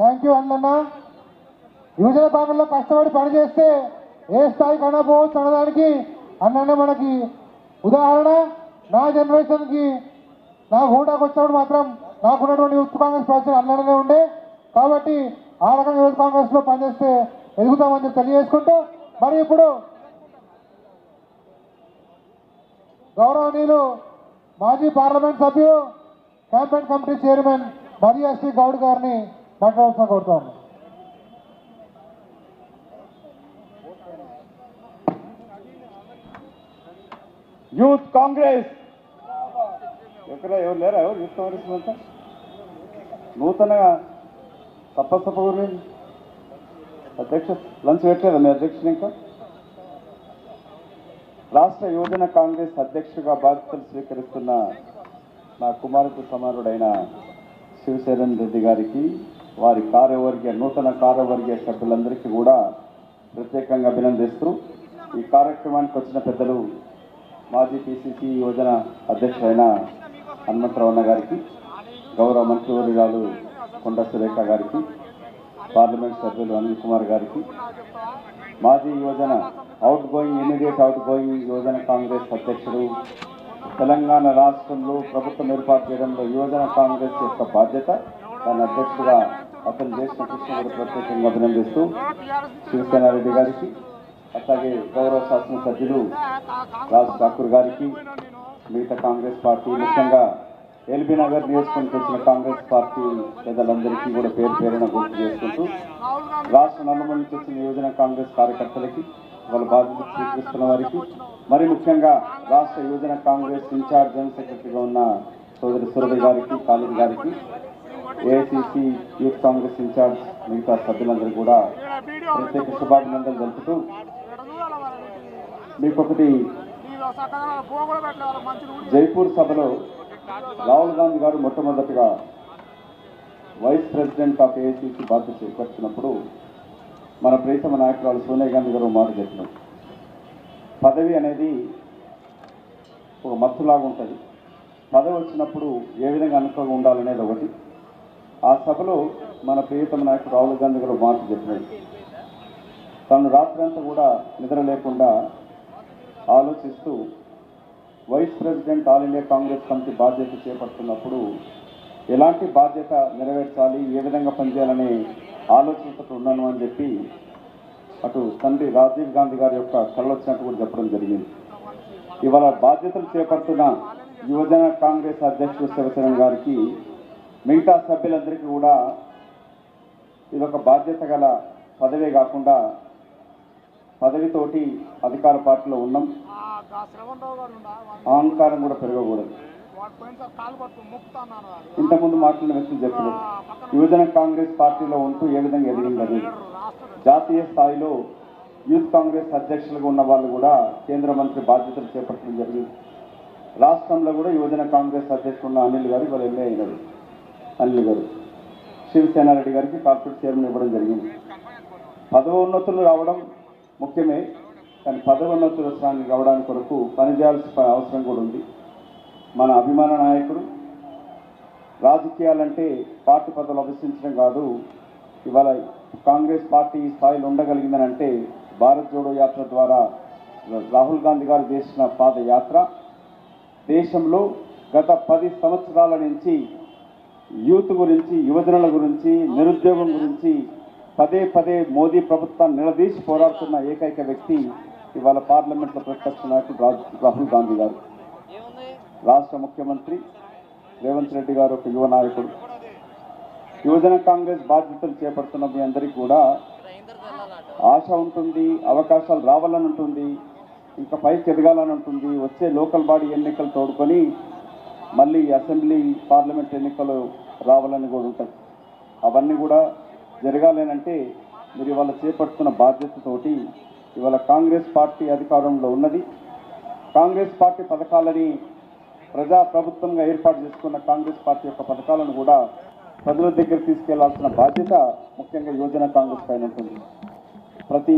Thank you అన్న యువజన కాలంలో కష్టపడి పనిచేస్తే ఏ స్థాయికి అనపోవచ్చు అనడానికి అన్న మనకి ఉదాహరణ. నా జనరేషన్కి నా హోటాకు వచ్చినప్పుడు మాత్రం నాకున్నటువంటి యూత్ కాంగ్రెస్ ప్రచారం అన్ననే ఉండే. కాబట్టి ఆ రకంగా యూత్ కాంగ్రెస్లో పనిచేస్తే ఎదుగుతామని చెప్పి తెలియజేసుకుంటూ మరి ఇప్పుడు గౌరవనీయులు మాజీ పార్లమెంట్ సభ్యులు క్యాంపెయిన్ కమిటీ చైర్మన్ మరియా శ్రీ గౌడ్ గారిని మాట్లాడాల్సిన కోరుతాము యూత్ కాంగ్రెస్. ఎక్కడ ఎవరు లేరా? ఎవరు యూత్ కాంగ్రెస్ అంతా? నూతనగా తప్పసప్ప అధ్యక్ష లంచ్ పెట్టలేదా మీ అధ్యక్షుడు ఇంకా? రాష్ట్ర యువజన కాంగ్రెస్ అధ్యక్షుడిగా బాధ్యతలు స్వీకరిస్తున్న నా కుమారుడు సమానుడైన శివశరణ్ రెడ్డి గారికి వారి కార్యవర్గ నూతన కార్యవర్గ సభ్యులందరికీ కూడా ప్రత్యేకంగా అభినందిస్తూ ఈ కార్యక్రమానికి వచ్చిన పెద్దలు మాజీ పిసిసి యువజన అధ్యక్షుడైన హనుమంతరావు గారికి గౌరవ మంత్రివర్యురాలు కొండ సురేఖ గారికి పార్లమెంట్ సభ్యులు అనిల్ కుమార్ గారికి మాజీ యువజన outgoing immediate outgoing యువజన కాంగ్రెస్ అధ్యక్షుడు తెలంగాణ రాష్ట్రంలో ప్రభుత్వం ఏర్పాటు చేయడంలో యువజన కాంగ్రెస్ యొక్క బాధ్యత దాని అధ్యక్షుడిగా అతను చేసిన కృష్ణ కూడా ప్రత్యేకంగా అభినందిస్తూ శివసేనారెడ్డి గారికి అట్లాగే గౌరవ శాసనసభ్యులు రాజ్ ఠాకూర్ గారికి మిగతా కాంగ్రెస్ పార్టీ ముఖ్యంగా ఎల్బీ నగర్ నియోజకవర్గం వచ్చిన కాంగ్రెస్ పార్టీ పెద్దలందరికీ కూడా పేరు పేరున గుర్తు చేసుకుంటూ రాష్ట్ర నలుమూల నుంచి వచ్చిన యువజన కాంగ్రెస్ కార్యకర్తలకి వాళ్ళ బాధ్యత స్వీకరిస్తున్న వారికి మరి ముఖ్యంగా రాష్ట్ర యువజన కాంగ్రెస్ ఇన్ఛార్జ్ జనరల్ సెక్రటరీగా ఉన్న సోదరి సురభి గారికి కాళీ గారికి ఏఐసిసి యూత్ కాంగ్రెస్ ఇన్ఛార్జ్ మిగతా సభ్యులందరూ కూడా ప్రత్యేక శుభాభినందనలు తెలుపుతూ మీకొకటి జైపూర్ సభలో రాహుల్ గాంధీ గారు మొట్టమొదటిగా వైస్ ప్రెసిడెంట్ ఆఫ్ ఏఐసిసి బాధ్యత చేపట్టినప్పుడు మన ప్రీతమ నాయకురాలు సోనియా గాంధీ గారు మాట చెప్పినారు. పదవి అనేది ఒక మత్తులాగా ఉంటుంది. పదవి వచ్చినప్పుడు ఏ విధంగా అనుకూలంగా ఉండాలనేది ఒకటి. ఆ సభలో మన ప్రియతమ నాయకుడు రాహుల్ గాంధీ గారు మాట చెప్పినాడు తను రాత్రంతా కూడా నిద్ర లేకుండా ఆలోచిస్తూ vice president all India Congress committee బాధ్యత చేపడుతున్నప్పుడు ఎలాంటి బాధ్యత నెరవేర్చాలి ఏ విధంగా పనిచేయాలనే ఆలోచనతో ఉన్నాను అని చెప్పి అటు తండ్రి రాజీవ్ గాంధీ గారి యొక్క కళ్ళు వచ్చినట్టు కూడా చెప్పడం జరిగింది. ఇవాళ బాధ్యతలు చేపడుతున్న యువజన కాంగ్రెస్ అధ్యక్షుడు శివసేన గారికి మిగతా సభ్యులందరికీ కూడా ఇదొక బాధ్యత గల పదవే కాకుండా పదవితోటి అధికార పార్టీలో ఉన్నాం. అహంకారం కూడా పెరగకూడదు. ఇంతకుముందు మాట్లాడిన వ్యక్తులు చెప్పారు యువజన కాంగ్రెస్ పార్టీలో ఉంటూ ఏ విధంగా ఎదిగిందని జాతీయ స్థాయిలో యూత్ కాంగ్రెస్ అధ్యక్షులుగా ఉన్న వాళ్ళు కూడా కేంద్ర మంత్రి బాధ్యతలు చేపట్టడం జరిగింది. రాష్ట్రంలో కూడా యువజన కాంగ్రెస్ అధ్యక్షుడు ఉన్న అనిల్ గారు ఇవాళ ఎంఏ అయినారు. అనిల్ గారు. శివసేనారెడ్డి గారికి కార్పొరేట్ చైర్మన్ ఇవ్వడం జరిగింది. పదవోన్నతులు రావడం ముఖ్యమే కానీ పదవోన్నతుల స్థానానికి రావడానికి కొరకు పనిచేయాల్సిన అవసరం కూడా ఉంది. మన అభిమాన నాయకుడు రాజకీయాలంటే పార్టీ పదవులు అభ్యసించడం కాదు. ఇవాళ కాంగ్రెస్ పార్టీ ఈ స్థాయిలో ఉండగలిగిందని అంటే భారత్ జోడో యాత్ర ద్వారా రాహుల్ గాంధీ గారు చేసిన పాదయాత్ర. దేశంలో గత పది సంవత్సరాల నుంచి యూత్ గురించి యువజనుల గురించి నిరుద్యోగం గురించి పదే పదే మోదీ ప్రభుత్వాన్ని నిలదీసి పోరాడుతున్న ఏకైక వ్యక్తి ఇవాళ పార్లమెంట్లో ప్రతిపక్ష నాయకుడు రాహుల్ గాంధీ గారు. రాష్ట్ర ముఖ్యమంత్రి రేవంత్ రెడ్డి గారు ఒక యువ నాయకుడు. యువజన కాంగ్రెస్ బాధ్యతలు చేపడుతున్న మీ అందరికీ కూడా ఆశ ఉంటుంది అవకాశాలు రావాలని ఉంటుంది ఇంకా పైకి ఎదగాలని ఉంటుంది. వచ్చే లోకల్ బాడీ ఎన్నికలు తోడుకొని మళ్ళీ అసెంబ్లీ పార్లమెంట్ ఎన్నికలు రావాలని కూడా ఉంటుంది అవన్నీ కూడా జరగాలేనంటే మీరు ఇవాళ చేపడుతున్న బాధ్యతతోటి ఇవాళ కాంగ్రెస్ పార్టీ అధికారంలో ఉన్నది. కాంగ్రెస్ పార్టీ పథకాలని ప్రజా ప్రభుత్వంగా ఏర్పాటు చేసుకున్న కాంగ్రెస్ పార్టీ యొక్క పథకాలను కూడా ప్రజల దగ్గర తీసుకెళ్ళాల్సిన బాధ్యత ముఖ్యంగా యువజన కాంగ్రెస్ పైన ఉంటుంది. ప్రతి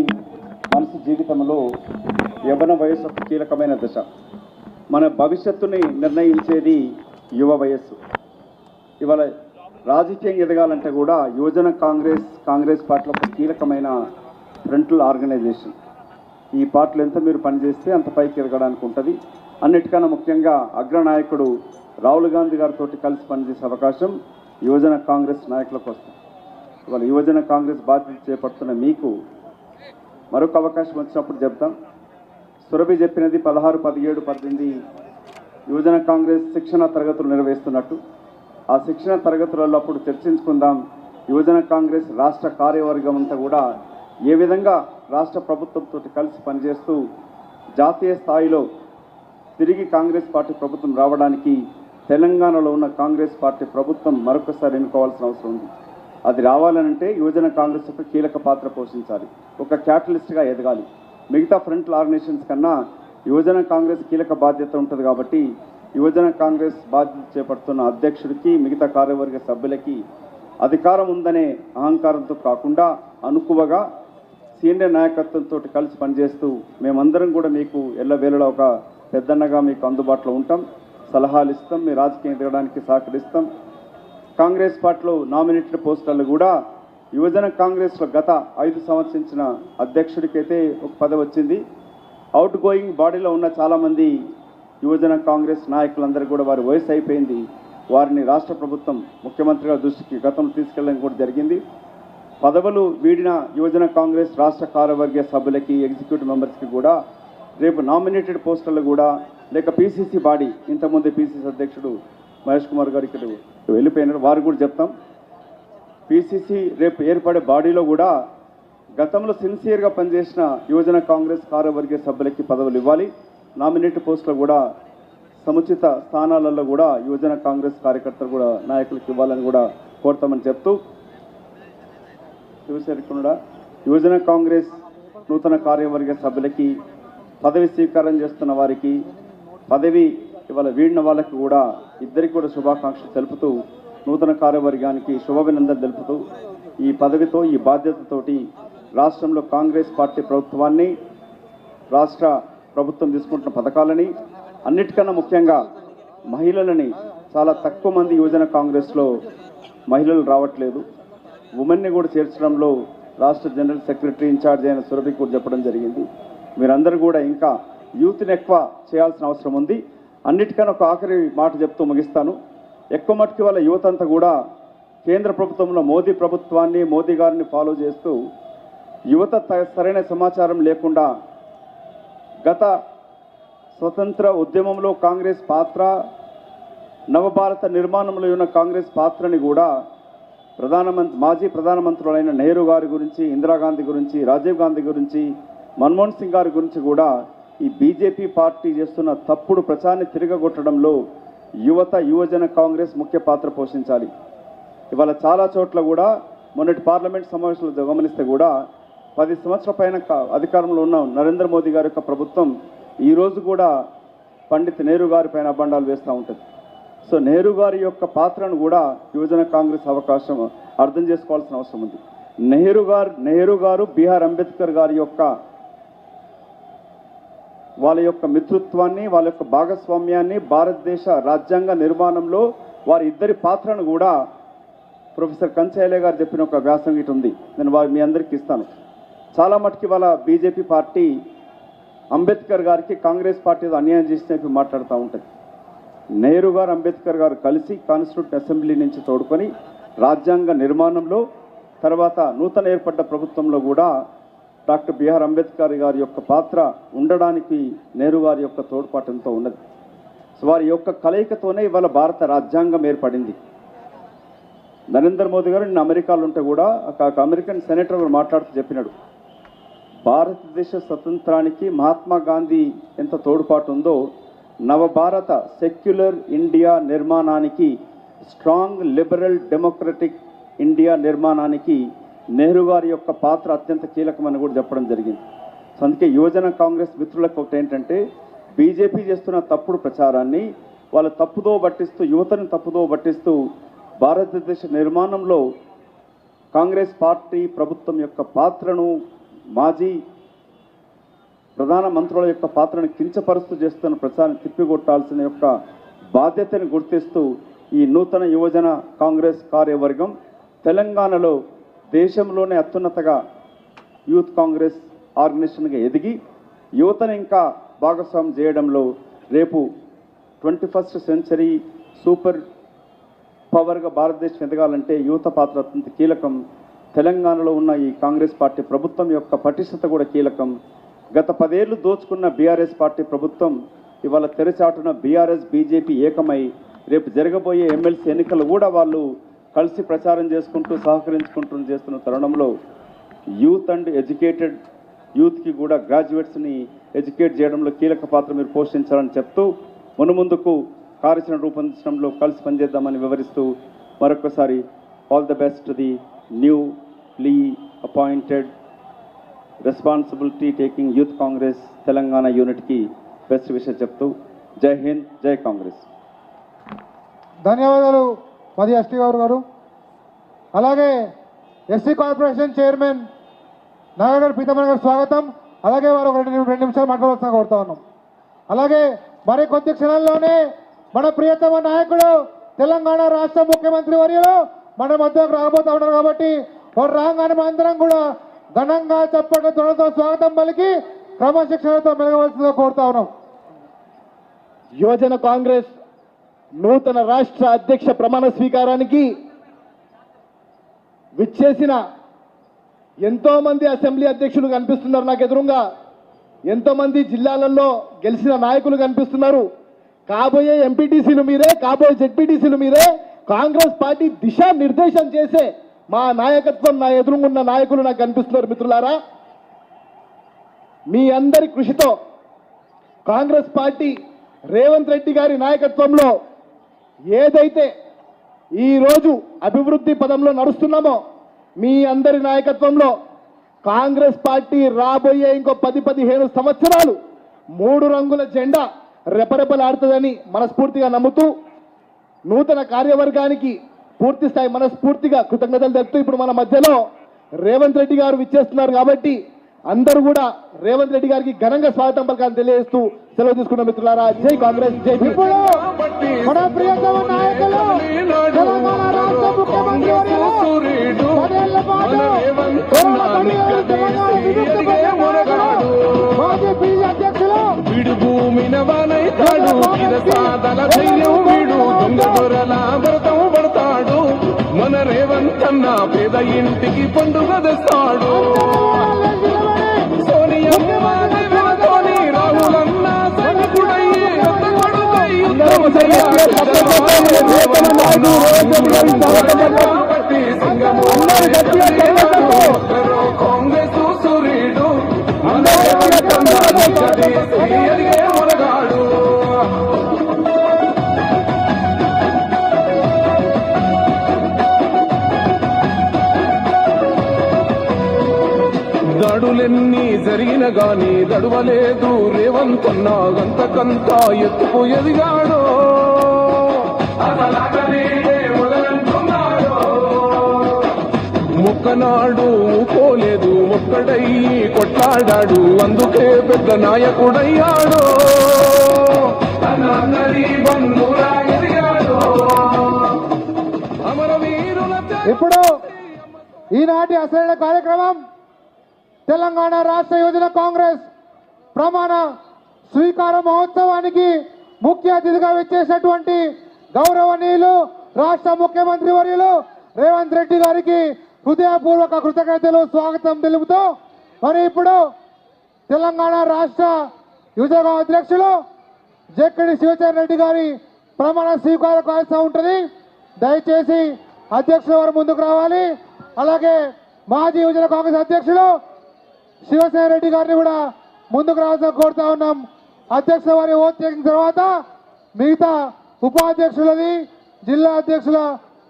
మనిషి జీవితంలో యవ్వన వయస్సు ఒక కీలకమైన దశ. మన భవిష్యత్తుని నిర్ణయించేది యువ వయస్సు. ఇవాళ రాజకీయం ఎదగాలంటే కూడా యువజన కాంగ్రెస్ కాంగ్రెస్ పార్టీలో ఒక కీలకమైన ఫ్రంటల్ ఆర్గనైజేషన్ ఈ పార్టీలు ఎంత మీరు పనిచేస్తే అంత పైకి ఎదగడానికి ఉంటుంది. అన్నిటికన్నా ముఖ్యంగా అగ్రనాయకుడు రాహుల్ గాంధీ గారితో కలిసి పనిచేసే అవకాశం యువజన కాంగ్రెస్ నాయకులకు వస్తుంది. ఇవాళ యువజన కాంగ్రెస్ బాధ్యత చేపడుతున్న మీకు మరొక అవకాశం వచ్చినప్పుడు చెప్తాం. సురభి చెప్పినది పదహారు పదిహేడు పద్దెనిమిది యువజన కాంగ్రెస్ శిక్షణ తరగతులు నిర్వహిస్తున్నట్టు ఆ శిక్షణ తరగతులలో అప్పుడు చర్చించుకుందాం. యువజన కాంగ్రెస్ రాష్ట్ర కార్యవర్గం అంతా కూడా ఏ విధంగా రాష్ట్ర ప్రభుత్వంతో కలిసి పనిచేస్తూ జాతీయ స్థాయిలో తిరిగి కాంగ్రెస్ పార్టీ ప్రభుత్వం రావడానికి తెలంగాణలో ఉన్న కాంగ్రెస్ పార్టీ ప్రభుత్వం మరొకసారి ఎన్నుకోవాల్సిన అవసరం ఉంది. అది రావాలనంటే యువజన కాంగ్రెస్ యొక్క కీలక పాత్ర పోషించాలి. ఒక క్యాటలిస్ట్గా ఎదగాలి. మిగతా ఫ్రంట్ ఆర్గనైజేషన్స్ కన్నా యువజన కాంగ్రెస్ కీలక బాధ్యత ఉంటుంది కాబట్టి యువజన కాంగ్రెస్ బాధ్యత చేపడుతున్న అధ్యక్షుడికి మిగతా కార్యవర్గ సభ్యులకి అధికారం ఉందనే అహంకారంతో కాకుండా అనుకువగా సీనియర్ నాయకత్వంతో కలిసి పనిచేస్తూ మేమందరం కూడా మీకు ఎల్లవేళలా ఒక పెద్దన్నగా మీకు అందుబాటులో ఉంటాం. సలహాలు ఇస్తాం మీ రాజకీయం ఎదగడానికి సహకరిస్తాం. కాంగ్రెస్ పార్టీలో నామినేటెడ్ పోస్టర్లు కూడా యువజన కాంగ్రెస్లో గత ఐదు సంవత్సరించిన అధ్యక్షుడికైతే ఒక పదవి వచ్చింది. అవుట్ గోయింగ్ బాడీలో ఉన్న చాలామంది యువజన కాంగ్రెస్ నాయకులందరూ కూడా వారి వయసు అయిపోయింది. వారిని రాష్ట్ర ప్రభుత్వం ముఖ్యమంత్రిగా దృష్టికి గతంలో తీసుకెళ్ళడం కూడా జరిగింది. పదవులు వీడిన యువజన కాంగ్రెస్ రాష్ట్ర కార్యవర్గ సభ్యులకి ఎగ్జిక్యూటివ్ మెంబర్స్కి కూడా రేపు నామినేటెడ్ పోస్టులు కూడా లేక పీసీసీ బాడీ ఇంతకుముందు పీసీసీ అధ్యక్షుడు మహేష్ కుమార్ గారు ఇక్కడ వెళ్ళిపోయినారు. వారు కూడా చెప్తాం. పీసీసీ రేపు ఏర్పడే బాడీలో కూడా గతంలో సిన్సియర్గా పనిచేసిన యువజన కాంగ్రెస్ కార్యవర్గ సభ్యులకి పదవులు ఇవ్వాలి. నామినేట్ పోస్టులు కూడా సముచిత స్థానాలలో కూడా యువజన కాంగ్రెస్ కార్యకర్తలు కూడా నాయకులకు ఇవ్వాలని కూడా కోరుతామని చెప్తూ శివసేనకుండా యువజన కాంగ్రెస్ నూతన కార్యవర్గ సభ్యులకి పదవి స్వీకారం చేస్తున్న వారికి పదవి ఇవాళ వీడిన వాళ్ళకి కూడా ఇద్దరికి కూడా శుభాకాంక్షలు తెలుపుతూ నూతన కార్యవర్గానికి శుభాభినందన తెలుపుతూ ఈ పదవితో ఈ బాధ్యతతోటి రాష్ట్రంలో కాంగ్రెస్ పార్టీ ప్రభుత్వాన్ని రాష్ట్ర ప్రభుత్వం తీసుకుంటున్న పథకాలని అన్నిటికన్నా ముఖ్యంగా మహిళలని చాలా తక్కువ మంది యువజన కాంగ్రెస్లో మహిళలు రావట్లేదు. ఉమెన్ని కూడా చేర్చడంలో రాష్ట్ర జనరల్ సెక్రటరీ ఇన్ఛార్జ్ అయిన సురభి కూడా చెప్పడం జరిగింది. మీరందరూ కూడా ఇంకా యూత్ని ఎక్కువ చేయాల్సిన అవసరం ఉంది. అన్నిటికన్నా ఒక ఆఖరి మాట చెప్తూ ముగిస్తాను. ఎక్కువ మటుకు వాళ్ళ యువత అంతా కూడా కేంద్ర ప్రభుత్వంలో మోదీ ప్రభుత్వాన్ని మోదీ గారిని ఫాలో చేస్తూ యువత త- సరైన సమాచారం లేకుండా గత స్వతంత్ర ఉద్యమంలో కాంగ్రెస్ పాత్ర నవభారత నిర్మాణంలో ఉన్న కాంగ్రెస్ పాత్రని కూడా ప్రధానమంత్రి మాజీ ప్రధానమంత్రులైన నెహ్రూ గారి గురించి ఇందిరాగాంధీ గురించి రాజీవ్ గాంధీ గురించి మన్మోహన్ సింగ్ గారి గురించి కూడా ఈ బీజేపీ పార్టీ చేస్తున్న తప్పుడు ప్రచారాన్ని తిరగగొట్టడంలో యువత యువజన కాంగ్రెస్ ముఖ్య పాత్ర పోషించాలి. ఇవాళ చాలా చోట్ల కూడా మొన్నటి పార్లమెంట్ సమావేశంలో గమనిస్తే కూడా పది సంవత్సరాల పైన అధికారంలో ఉన్న నరేంద్ర మోదీ గారి యొక్క ప్రభుత్వం ఈరోజు కూడా పండిత్ నెహ్రూ గారి పైన అబండాలు వేస్తూ ఉంటుంది. సో నెహ్రూ గారి యొక్క పాత్రను కూడా యువజన కాంగ్రెస్ అవకాశం అర్థం చేసుకోవాల్సిన అవసరం ఉంది. నెహ్రూ గారు నెహ్రూ గారు బీహార్ అంబేద్కర్ గారి యొక్క వాళ్ళ యొక్క మిత్రుత్వాన్ని వాళ్ళ యొక్క భాగస్వామ్యాన్ని భారతదేశ రాజ్యాంగ నిర్మాణంలో వారి ఇద్దరి పాత్రను కూడా ప్రొఫెసర్ కంచయ్య గారు చెప్పిన ఒక వ్యాసం ఇటు ఉంది. నేను వారి మీ అందరికీ ఇస్తాను. చాలా మటుకి వాళ్ళ బీజేపీ పార్టీ అంబేద్కర్ గారికి కాంగ్రెస్ పార్టీ అన్యాయం చేసినట్టు మాట్లాడుతూ ఉంటుంది. నెహ్రూ గారు అంబేద్కర్ గారు కలిసి కాన్స్టిట్యూట్ అసెంబ్లీ నుంచి తోడుకొని రాజ్యాంగ నిర్మాణంలో తర్వాత నూతన ఏర్పడ్డ ప్రభుత్వంలో కూడా డాక్టర్ బిఆర్ అంబేద్కర్ గారి యొక్క పాత్ర ఉండడానికి నెహ్రూ గారి యొక్క తోడ్పాటు ఉన్నది. సో వారి యొక్క కలయికతోనే ఇవాళ భారత రాజ్యాంగం ఏర్పడింది. నరేంద్ర మోదీ గారు నిన్న అమెరికాలో ఉంటే కూడా ఒక అమెరికన్ సెనేటర్ మాట్లాడుతూ చెప్పినాడు. భారతదేశ స్వతంత్రానికి మహాత్మా గాంధీ ఎంత తోడ్పాటు ఉందో నవభారత సెక్యులర్ ఇండియా నిర్మాణానికి స్ట్రాంగ్ లిబరల్ డెమోక్రటిక్ ఇండియా నిర్మాణానికి నెహ్రూ గారి యొక్క పాత్ర అత్యంత కీలకమని కూడా చెప్పడం జరిగింది. సో అందుకే యువజన కాంగ్రెస్ మిత్రులకు ఒకటి ఏంటంటే బీజేపీ చేస్తున్న తప్పుడు ప్రచారాన్ని వాళ్ళ తప్పుదో పట్టిస్తూ యువతను తప్పుదో పట్టిస్తూ భారతదేశ నిర్మాణంలో కాంగ్రెస్ పార్టీ ప్రభుత్వం యొక్క పాత్రను మాజీ ప్రధాన మంత్రుల యొక్క పాత్రను కించపరుస్తూ చేస్తున్న ప్రచారం తిప్పికొట్టాల్సిన యొక్క బాధ్యతను గుర్తిస్తూ ఈ నూతన యువజన కాంగ్రెస్ కార్యవర్గం తెలంగాణలో దేశంలోనే అత్యున్నతగా యూత్ కాంగ్రెస్ ఆర్గనైజేషన్గా ఎదిగి యువతను ఇంకా భాగస్వామ్యం చేయడంలో రేపు ట్వంటీ ఫస్ట్ సెంచరీ సూపర్ పవర్గా భారతదేశం ఎదగాలంటే యువత పాత్ర అత్యంత కీలకం. తెలంగాణలో ఉన్న ఈ కాంగ్రెస్ పార్టీ ప్రభుత్వం యొక్క పటిష్టత కూడా కీలకం. గత పదేళ్ళు దోచుకున్న బీఆర్ఎస్ పార్టీ ప్రభుత్వం ఇవాళ తెరచాటున బీఆర్ఎస్ బీజేపీ ఏకమై రేపు జరగబోయే ఎమ్మెల్సీ ఎన్నికలు కూడా వాళ్ళు కలిసి ప్రచారం చేసుకుంటూ సహకరించుకుంటూ చేస్తున్న తరుణంలో యూత్ అండ్ ఎడ్యుకేటెడ్ యూత్కి కూడా గ్రాడ్యుయేట్స్ని ఎడ్యుకేట్ చేయడంలో కీలక పాత్ర మీరు పోషించాలని చెప్తూ మునుముందుకు కార్యాచరణ రూపొందించడంలో కలిసి పనిచేద్దామని వివరిస్తూ మరొకసారి all the best the newly appointed responsibility taking youth Congress Telangana యూనిట్కి బెస్ట్ విషయం చెప్తూ జై హింద్ జై కాంగ్రెస్. ధన్యవాదాలు పది ఎస్టీ గారు గారు. అలాగే SC corporation chairman Nagar Peethamma గారు స్వాగతం. అలాగే వారు ఒక రెండు రెండు నిమిషాలు మాట్లాడవలసిన కోరుతా ఉన్నాం. అలాగే మరి కొద్ది క్షణాల్లోనే మన ప్రియతమ నాయకుడు తెలంగాణ రాష్ట్ర ముఖ్యమంత్రి వర్యులు మన మధ్యకు రాబోతా ఉన్నారు కాబట్టి వారు రాగానే అందరం కూడా ఘనంగా చెప్పండి త్వరతో స్వాగతం పలికి క్రమశిక్షణతో మెలగవలసిందిగా కోరుతా ఉన్నాం. యువజన కాంగ్రెస్ నూతన రాష్ట్ర అధ్యక్ష ప్రమాణ స్వీకారానికి విచ్చేసిన ఎంతో మంది అసెంబ్లీ అధ్యక్షులు కనిపిస్తున్నారు నాకు ఎదురుగా. ఎంతో మంది జిల్లాలలో గెలిచిన నాయకులు కనిపిస్తున్నారు. కాబోయే ఎంపీటీసీలు మీరే కాబోయే జెడ్పీటీసీలు మీరే కాంగ్రెస్ పార్టీ దిశా నిర్దేశం చేసే మా నాయకత్వం నా ఎదురుగున్న నాయకులు నాకు కనిపిస్తున్నారు మిత్రులారా. మీ అందరి కృషితో కాంగ్రెస్ పార్టీ రేవంత్ రెడ్డి గారి నాయకత్వంలో ఏదైతే ఈరోజు అభివృద్ధి పదంలో నడుస్తున్నామో మీ అందరి నాయకత్వంలో కాంగ్రెస్ పార్టీ రాబోయే ఇంకో పది పదిహేను సంవత్సరాలు మూడు రంగుల జెండా రెపరెపలాడుతుందని మనస్ఫూర్తిగా నమ్ముతూ నూతన కార్యవర్గానికి పూర్తి స్థాయి మనస్ఫూర్తిగా కృతజ్ఞతలు తెలుపుతూ ఇప్పుడు మన మధ్యలో రేవంత్ రెడ్డి గారు విచ్చేస్తున్నారు కాబట్టి అందరూ కూడా రేవంత్ రెడ్డి గారికి ఘనంగా స్వాగతం పలకాలని తెలియజేస్తూ సెలవు తీసుకున్న మిత్రులారా జై కాంగ్రెస్ జై భీమ్. ఇప్పుడు మన ప్రియతమ నాయకులు అధ్యక్షులు వీడు భూమిన వానైతాడు ధైర్యం ఇంటికి పండుగ తెస్తాడు. సోనియమ్మ దాడులెన్ని జరిగిన గాని దడువలేదు రేవంతన్న గంతకంత ఎత్తుకు ఎదిగాడు. ముక్కనాడు పోలేదు ఒక్కడయ్యి కొట్లాడాడు. అందుకే పెద్ద నాయకుడయ్యాడు. ఇప్పుడు ఈనాటి అసలైన కార్యక్రమం తెలంగాణ రాష్ట్ర యువజన కాంగ్రెస్ ప్రమాణ స్వీకార మహోత్సవానికి ముఖ్య అతిథిగా వచ్చేసినటువంటి గౌరవనీయులు రాష్ట్ర ముఖ్యమంత్రి వర్యులు రేవంత్ రెడ్డి గారికి హృదయపూర్వక కృతజ్ఞతలు స్వాగతం తెలుపుతూ మరి ఇప్పుడు తెలంగాణ రాష్ట్ర యువజన అధ్యక్షులు జక్కడి శివచరణ్ రెడ్డి గారి ప్రమాణ స్వీకార కార్యక్రమం ఉంటుంది. దయచేసి అధ్యక్షుల వారు ముందుకు రావాలి. అలాగే మాజీ యువజన కాంగ్రెస్ అధ్యక్షులు శివసేన రెడ్డి గారిని కూడా ముందుకు రావాల్సిన కోరుతా ఉన్నాం. అధ్యక్షుల వారి ఓట్ చేసిన తర్వాత మిగతా ఉపాధ్యక్షులది జిల్లా అధ్యక్షుల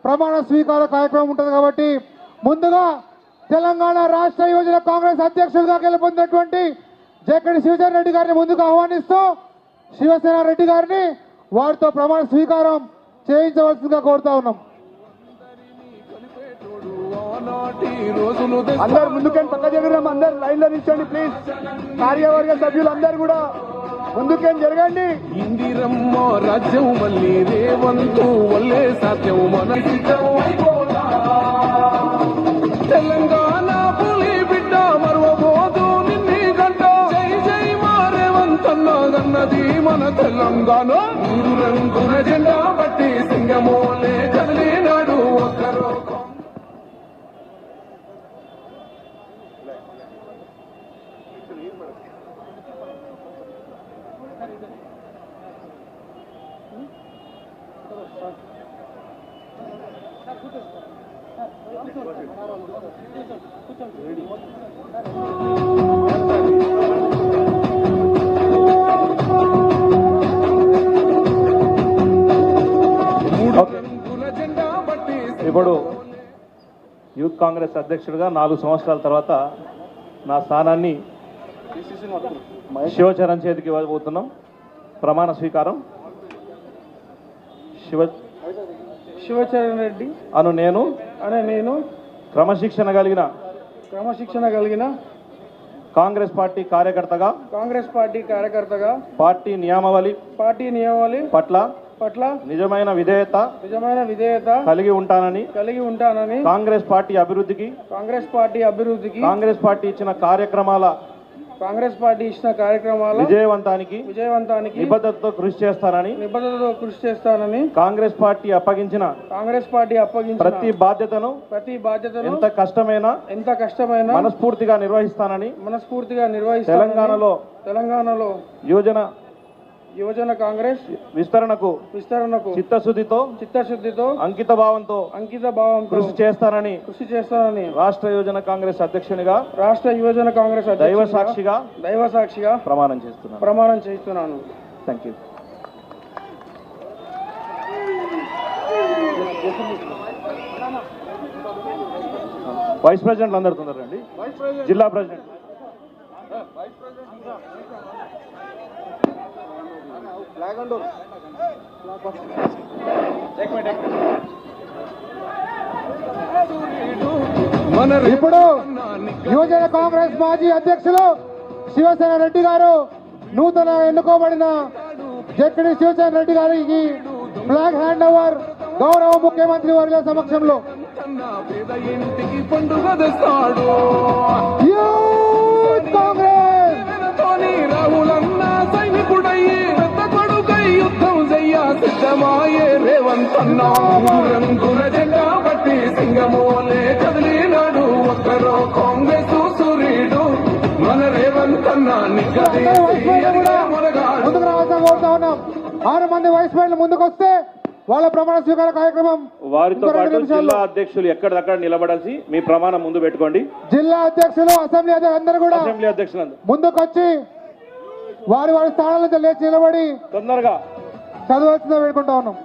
ప్రమాణ స్వీకార కార్యక్రమం ఉంటుంది కాబట్టి ముందుగా తెలంగాణ రాష్ట్ర యువజన కాంగ్రెస్ అధ్యక్షులుగా గెలుపొందినటువంటి జక్కడి శివసేన రెడ్డి గారిని ముందుకు ఆహ్వానిస్తూ శివసేన రెడ్డి గారిని వారితో ప్రమాణ స్వీకారం చేయించవలసిందిగా కోరుతా ఉన్నాం. అందరు ముందుకెళ్ళి పక్క జగరం అందరు లైన్లో నిల్చోండి ప్లీజ్ కార్యవర్గ సభ్యులు అందరు కూడా ముందుకేం జరగండి. ఇందిరమ్మ రాజ్యం మళ్ళీ రేవంతు వల్లే సాధ్యం మన. తెలంగాణ పులి బిడ్డ మరవబోదు నిన్ని గంట. జై జై మా రేవంత్ మన తెలంగాణ. మూడు రంగుల జెండా బట్టి సింగమోలే కదిలినాడు ఒక్కరో ఇప్పుడు యూత్ కాంగ్రెస్ అధ్యక్షుడిగా నాలుగు సంవత్సరాల తర్వాత నా స్థానాన్ని శివచరణ్ చేతికి ఇవ్వబోతున్నాం. ప్రమాణ స్వీకారం. శివ శివచరణ్ రెడ్డి. అను నేను. అనే నేను క్రమశిక్షణ కలిగిన క్రమశిక్షణ కలిగిన కాంగ్రెస్ పార్టీ కార్యకర్తగా కాంగ్రెస్ పార్టీ కార్యకర్తగా పార్టీ నియామవళి పార్టీ నియమావళి పట్ల పట్ల నిజమైన విధేయత నిజమైన విధేయత కలిగి ఉంటానని కలిగి ఉంటానని కాంగ్రెస్ పార్టీ అభివృద్ధికి కాంగ్రెస్ పార్టీ అభివృద్ధికి కాంగ్రెస్ పార్టీ ఇచ్చిన కార్యక్రమాల కాంగ్రెస్ పార్టీ ఇచ్చిన కార్యక్రమాల విజయవంతానికి విజయవంతానికి నిబద్ధతతో కృషి చేస్తానని నిబద్ధతతో కృషి చేస్తానని కాంగ్రెస్ పార్టీ అప్పగించిన కాంగ్రెస్ పార్టీ అప్పగించిన ప్రతి బాధ్యతను ప్రతి బాధ్యతను ఎంత కష్టమైనా ఎంత కష్టమైన మనస్ఫూర్తిగా నిర్వహిస్తానని మనస్ఫూర్తిగా నిర్వహిస్తానని తెలంగాణలో తెలంగాణలో యువజన యువజన కాంగ్రెస్ విస్తరణకు విస్తరణకు చిత్తశుద్ధితో చిత్తశుద్ధితో అంకిత భావంతో అంకిత భావంతో కృషి చేస్తానని కృషి చేస్తానని రాష్ట్ర యువజన కాంగ్రెస్ అధ్యక్షునిగా రాష్ట్ర యువజన కాంగ్రెస్ దైవ సాక్షిగా దైవ సాక్షిగా ప్రమాణం చేస్తున్నాను. ప్రమాణం చేస్తున్నాను. థ్యాంక్ యూ వైస్ ప్రెసిడెంట్ అందరు తొందరండి జిల్లా ప్రెసిడెంట్ మన ఇప్పుడు యువజన కాంగ్రెస్ మాజీ అధ్యక్షులు శివసేన రెడ్డి గారు నూతన ఎన్నుకోబడిన జక్కడి శివసేన రెడ్డి గారికి ఫ్లాగ్ హ్యాండ్ ఓవర్ గౌరవ ముఖ్యమంత్రి వర్గ సమక్షంలో. కాంగ్రెస్! సిద్ధమాయే రేవంత్ అన్న మూడు రంగుల జెండా బట్టి సింగమోలే కదిలినాడు ఒక్కరో కాంగ్రెస్ సూర్యుడు మన రేవంత్ అన్న నిగ్గది అందరూ వైస్ ప్రెసిడెంట్ కూడా మొనగాడు ముందుకు రావాల్సిన కోరుతా ఉన్నాం. ఆరు మంది వైస్ ప్రెసిడెంట్ ముందుకు వస్తే వాళ్ళ ప్రమాణ స్వీకార కార్యక్రమం వారితో పాటు. జిల్లా అధ్యక్షులు ఎక్కడిదక్కడ నిలబడాల్సి మీ ప్రమాణం ముందు పెట్టుకోండి. జిల్లా అధ్యక్షులు అసెంబ్లీ అధ్యక్షులు అందరూ కూడా అసెంబ్లీ అధ్యక్షులందరూ. ముందుకొచ్చి వారి వారి స్థానాల నుంచి లేచి నిలబడి తొందరగా చదవాల్సిందిగా వేడుకుంటా ఉన్నాం.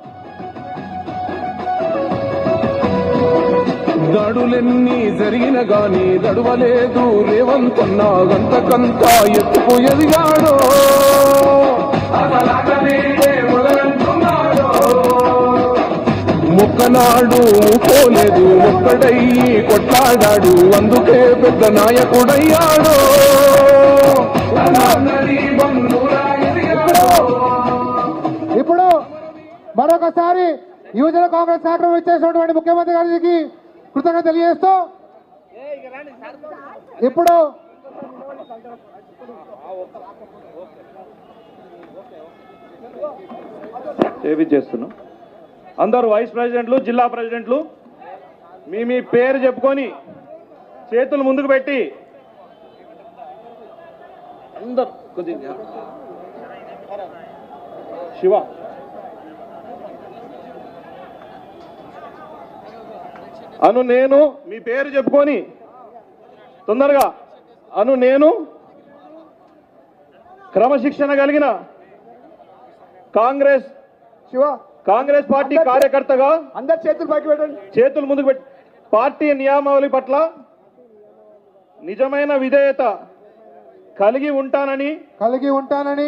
దాడులెన్ని జరిగిన గాని దడువలేదు. రేవంత్ అన్న గంతకంత ఎత్తుకు ఎదిగాడు. మొక్కనాడు పోలేదు ఒక్కడయ్యి కొట్లాడాడు. అందుకే పెద్ద నాయకుడయ్యాడు. మరొకసారి యువజన కాంగ్రెస్ కార్యక్రమం ఇచ్చేసినటువంటి ముఖ్యమంత్రి గారికి కృతజ్ఞత తెలియజేస్తూ ఇప్పుడు ఏవి చేస్తున్నాం అందరూ వైస్ ప్రెసిడెంట్లు జిల్లా ప్రెసిడెంట్లు మీ మీ పేరు చెప్పుకొని చేతులు ముందుకు పెట్టి అందరు కొద్దిగా శివ. అను నేను మీ పేరు చెప్పుకొని తొందరగా. అను నేను క్రమశిక్షణ కలిగిన కాంగ్రెస్ శివ కాంగ్రెస్ పార్టీ కార్యకర్తగా అందరు చేతులు పైకి పెట్టండి. చేతులు ముందుకు పెట్టి పార్టీ నియామావళి పట్ల నిజమైన విధేయత కలిగి ఉంటానని కలిగి ఉంటానని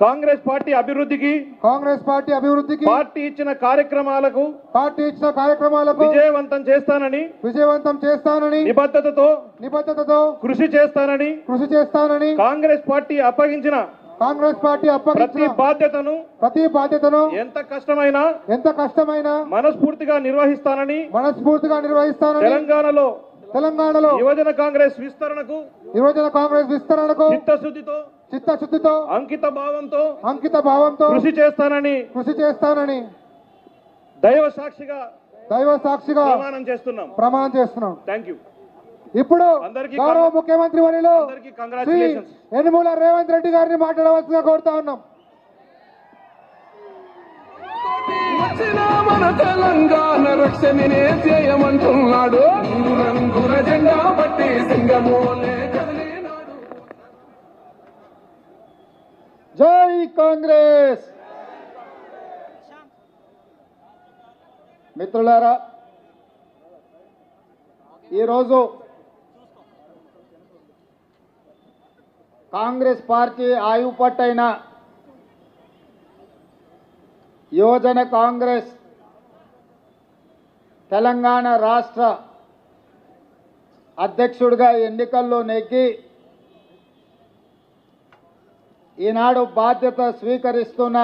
కాంగ్రెస్ పార్టీ అభివృద్ధికి కాంగ్రెస్ పార్టీ అభివృద్ధికి పార్టీ ఇచ్చిన కార్యక్రమాలకు పార్టీ ఇచ్చిన కార్యక్రమాలకు విజయవంతం చేస్తానని విజయవంతం చేస్తానని నిబద్ధతతో నిబద్ధతతో కృషి చేస్తానని కృషి చేస్తానని కాంగ్రెస్ పార్టీ అప్పగించిన కాంగ్రెస్ పార్టీ ప్రతి బాధ్యతను ప్రతి బాధ్యతను ఎంత కష్టమైనా ఎంత కష్టమైనా మనస్ఫూర్తిగా నిర్వహిస్తానని మనస్ఫూర్తిగా నిర్వహిస్తానని తెలంగాణలో తెలంగాణలో యువజన కాంగ్రెస్ విస్తరణకు యువజన కాంగ్రెస్ విస్తరణకు చిత్తశుద్ధితో చిత్తశుద్ధితో అంకిత భావంతో అంకిత భావంతో కృషి చేస్తానని కృషి చేస్తానని దైవ సాక్షిగా దైవ సాక్షిగా ప్రమాణం చేస్తున్నాం. ప్రమాణం చేస్తున్నాం. థ్యాంక్ యూ ఇప్పుడు అందరికీ గౌరవ ముఖ్యమంత్రి అందరికీ శ్రీ యనుమల రేవంత్ రెడ్డి గారిని మాట్లాడవలసిందిగా కోరుతా ఉన్నాం. మన తెలంగాణ రక్షణనే చేయమంటున్నాడు రంగుల జెండా సింగమోలే జై కాంగ్రెస్. మిత్రులారా ఈరోజు కాంగ్రెస్ పార్టీ ఆయువు పట్టైన యువజన కాంగ్రెస్ తెలంగాణ రాష్ట్ర అధ్యక్షుడిగా ఎన్నికల్లో నెగ్గి ఈనాడు బాధ్యత స్వీకరిస్తున్న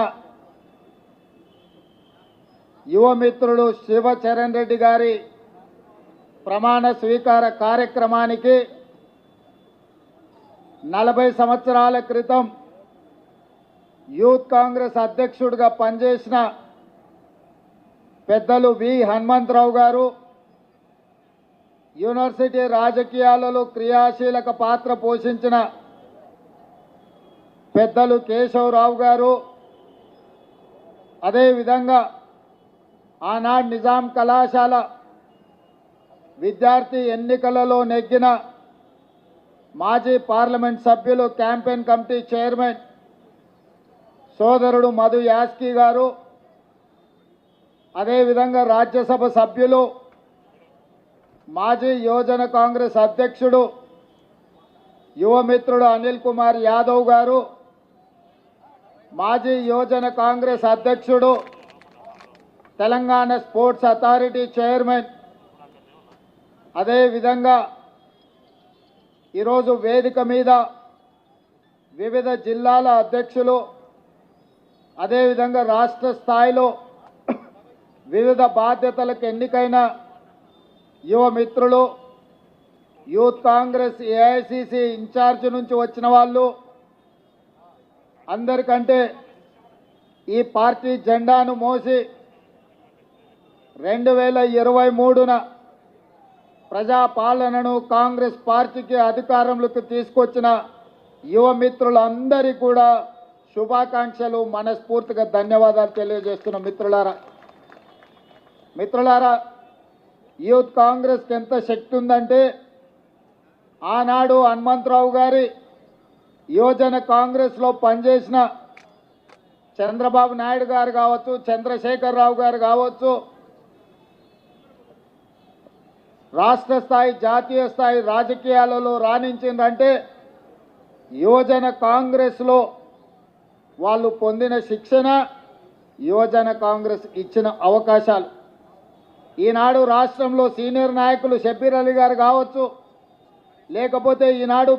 యువమిత్రుడు శివచరణ్ రెడ్డి గారి ప్రమాణ స్వీకార కార్యక్రమానికి నలభై సంవత్సరాల క్రితం యూత్ కాంగ్రెస్ అధ్యక్షుడిగా పనిచేసిన పెద్దలు వి హనుమంతరావు గారు యూనివర్సిటీ రాజకీయాలలో క్రియాశీలక పాత్ర పోషించిన పెద్దలు కేశవరావు గారు. అదేవిధంగా ఆనాడు నిజాం కళాశాల విద్యార్థి ఎన్నికలలో నెగ్గిన మాజీ పార్లమెంట్ సభ్యులు క్యాంపెయిన్ కమిటీ చైర్మన్ సోదరుడు మధు యాస్కి గారు. అదేవిధంగా రాజ్యసభ సభ్యులు మాజీ యువజన కాంగ్రెస్ అధ్యక్షుడు యువమిత్రుడు అనిల్ కుమార్ యాదవ్ గారు. మాజీ యువజన కాంగ్రెస్ అధ్యక్షుడు తెలంగాణ స్పోర్ట్స్ అథారిటీ చైర్మన్. అదేవిధంగా ఈరోజు వేదిక మీద వివిధ జిల్లాల అధ్యక్షులు అదేవిధంగా రాష్ట్ర స్థాయిలో వివిధ బాధ్యతలకు ఎన్నికైన యువ మిత్రులు యూత్ కాంగ్రెస్ ఏఐసిసి ఇన్ఛార్జ్ నుంచి వచ్చిన వాళ్ళు అందరికంటే ఈ పార్టీ జెండాను మోసి రెండు వేల ఇరవై మూడున ప్రజాపాలనను కాంగ్రెస్ పార్టీకి అధికారంలోకి తీసుకొచ్చిన యువ మిత్రులందరి కూడా శుభాకాంక్షలు మనస్ఫూర్తిగా ధన్యవాదాలు తెలియజేస్తున్న మిత్రులారా. మిత్రులారా యూత్ కాంగ్రెస్కి ఎంత శక్తి ఉందంటే ఆనాడు హనుమంతరావు గారి యువజన కాంగ్రెస్లో పనిచేసిన చంద్రబాబు నాయుడు గారు కావచ్చు చంద్రశేఖరరావు గారు కావచ్చు రాష్ట్ర స్థాయి జాతీయ స్థాయి రాజకీయాలలో రాణించిందంటే యువజన కాంగ్రెస్లో వాళ్ళు పొందిన శిక్షణ యువజన కాంగ్రెస్ ఇచ్చిన అవకాశాలు. ఈనాడు రాష్ట్రంలో సీనియర్ నాయకులు షబీర్ అలీ గారు కావచ్చు లేకపోతే ఈనాడు